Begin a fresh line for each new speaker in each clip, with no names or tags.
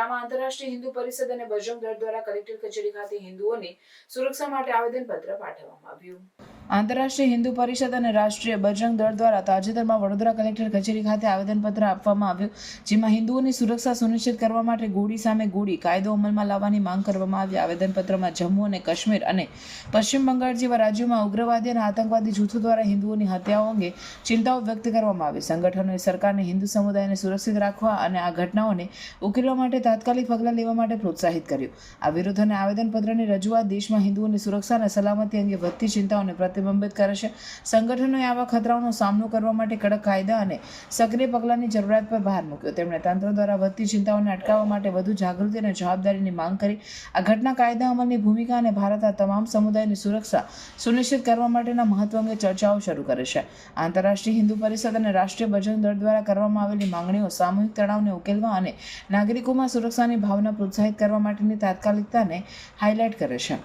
વડોદરામાં આંતરરાષ્ટ્રીય હિન્દુ પરિષદ અને બજરંગ દળ દ્વારા કલેક્ટર કચેરી ખાતે હિન્દુઓને સુરક્ષા માટે આવેદનપત્ર પાઠવવામાં આવ્યું. આંતરરાષ્ટ્રીય હિન્દુ પરિષદ અને રાષ્ટ્રીય બજરંગ દળ દ્વારા તાજેતરમાં વડોદરા કલેક્ટર કચેરી ખાતે આવેદનપત્ર આપવામાં આવ્યું, જેમાં હિન્દુઓની સુરક્ષા સુનિશ્ચિત કરવા માટે ગોળી સામે ગોળી કાયદો અમલમાં લાવવાની માંગ કરવામાં આવી. આવેદનપત્રમાં જમ્મુ અને કાશ્મીર અને પશ્ચિમ બંગાળ જેવા રાજ્યોમાં ઉગ્રવાદી અને આતંકવાદી જૂથો દ્વારા હિન્દુઓની હત્યાઓ અંગે ચિંતાઓ વ્યક્ત કરવામાં આવી. સંગઠનોએ સરકારને હિન્દુ સમુદાયને સુરક્ષિત રાખવા અને આ ઘટનાઓને ઉકેલવા માટે તાત્કાલિક પગલાં લેવા માટે પ્રોત્સાહિત કર્યું. આ વિરોધ અને આવેદનપત્રની રજૂઆત દેશમાં હિન્દુઓની સુરક્ષા અને સલામતી અંગે વધતી ચિંતાઓને પ્રતિબિંબિત કરે છે. સંગઠનોએ આવા ખતરાઓનો સામનો કરવા માટે કડક કાયદા અને સક્રિય પગલાંની જરૂરિયાત પર ભાર મૂક્યો. તેમણે તંત્ર દ્વારા વધતી ચિંતાઓને અટકાવવા માટે વધુ જાગૃતિ અને જવાબદારીની માંગ કરી. આ ઘટના કાયદા અમલની ભૂમિકા અને ભારતના તમામ સમુદાયની સુરક્ષા સુનિશ્ચિત કરવા માટેના મહત્વ અંગે ચર્ચાઓ શરૂ કરે છે. આંતરરાષ્ટ્રીય હિન્દુ પરિષદ અને રાષ્ટ્રીય બજરંગ દળ દ્વારા કરવામાં આવેલી માંગણીઓ સામૂહિક તણાવને ઉકેલવા અને નાગરિકોમાં સુરક્ષાની ભાવના પ્રોત્સાહિત કરવા માટેની તાત્કાલિકતાને હાઇલાઇટ કરે છે.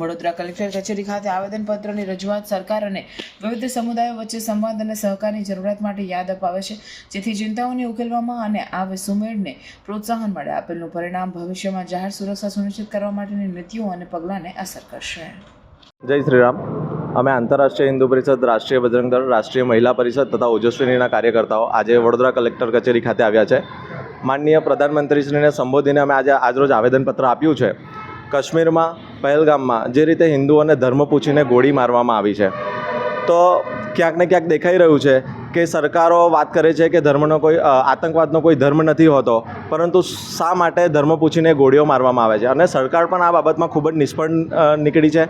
વડોદરા કલેક્ટર કચેરી ખાતે આવેદનપત્રની રજૂઆત સરકાર અને વિવિધ સમુદાયો વચ્ચે સંવાદ અને સહકારની જરૂરિયાત માટે યાદ અપાવે છે. જેથી ચિંતાઓને ઉકેલવામાં અને આ સુમેળને પ્રોત્સાહન મળે. આપેલનું પરિણામ ભવિષ્યમાં જાહેર સુરક્ષા સુનિશ્ચિત કરવા માટેની નીતિઓ અને પગલાંને અસર કરશે.
જય શ્રી રામ અમે આંતરરાષ્ટ્રીય હિન્દુ પરિષદ, રાષ્ટ્રીય બજરંગ દળ રાષ્ટ્રીય મહિલા પરિષદ તથા ઓજસ્વીનીના કાર્યકર્તાઓ આજે વડોદરા કલેક્ટર કચેરી ખાતે આવ્યા છે. માનનીય પ્રધાનમંત્રીશ્રીને સંબોધીને અમે આજે આજરોજ આવેદનપત્ર આપ્યું છે. કાશ્મીરમાં, પહેલગામમાં જે રીતે હિન્દુઓને ધર્મ પૂછીને ગોળી મારવામાં આવી છે. તો ક્યાંક ને ક્યાંક દેખાઈ રહ્યું છે કે સરકારો વાત કરે છે કે ધર્મનો કોઈ આતંકવાદનો કોઈ ધર્મ નથી હોતો, પરંતુ શા માટે ધર્મ પૂછીને ગોળીઓ મારવામાં આવે છે? અને સરકાર પણ આ બાબતમાં ખૂબ જ નિષ્ફળ નીકળી છે.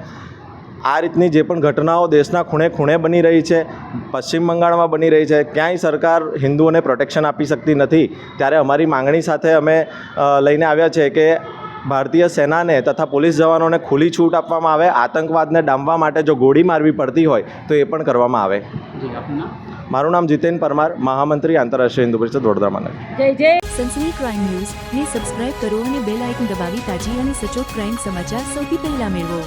આ રીતની જે પણ ઘટનાઓ દેશના ખૂણે ખૂણે બની રહી છે પશ્ચિમ બંગાળમાં બની રહી છે ક્યાંય સરકાર હિન્દુઓને પ્રોટેક્શન આપી શકતી નથી. ત્યારે અમારી માંગણી સાથે અમે લઈને આવ્યા છે કે ભારતીય સેનાને તથા પોલીસ જવાનોને ખુલ્લી છૂટ આપવામાં આવે આતંકવાદને ડામવા માટે જો ગોળી મારવી પડતી હોય તો એ પણ કરવામાં આવે.
જી આપનું નામ?
મારું નામ જીતેન પરમાર મહામંત્રી આંતરરાષ્ટ્રીય હિન્દુ પરિષદ વડોદરા મહાનગર
જય જય.
સનસની ક્રાઇમ ન્યૂઝ ને સબસ્ક્રાઇબ કરો અને બેલ આઇકન દબાવી તાજી અને સચોટ ક્રાઇમ સમાચાર સૌથી પહેલા મેળવો.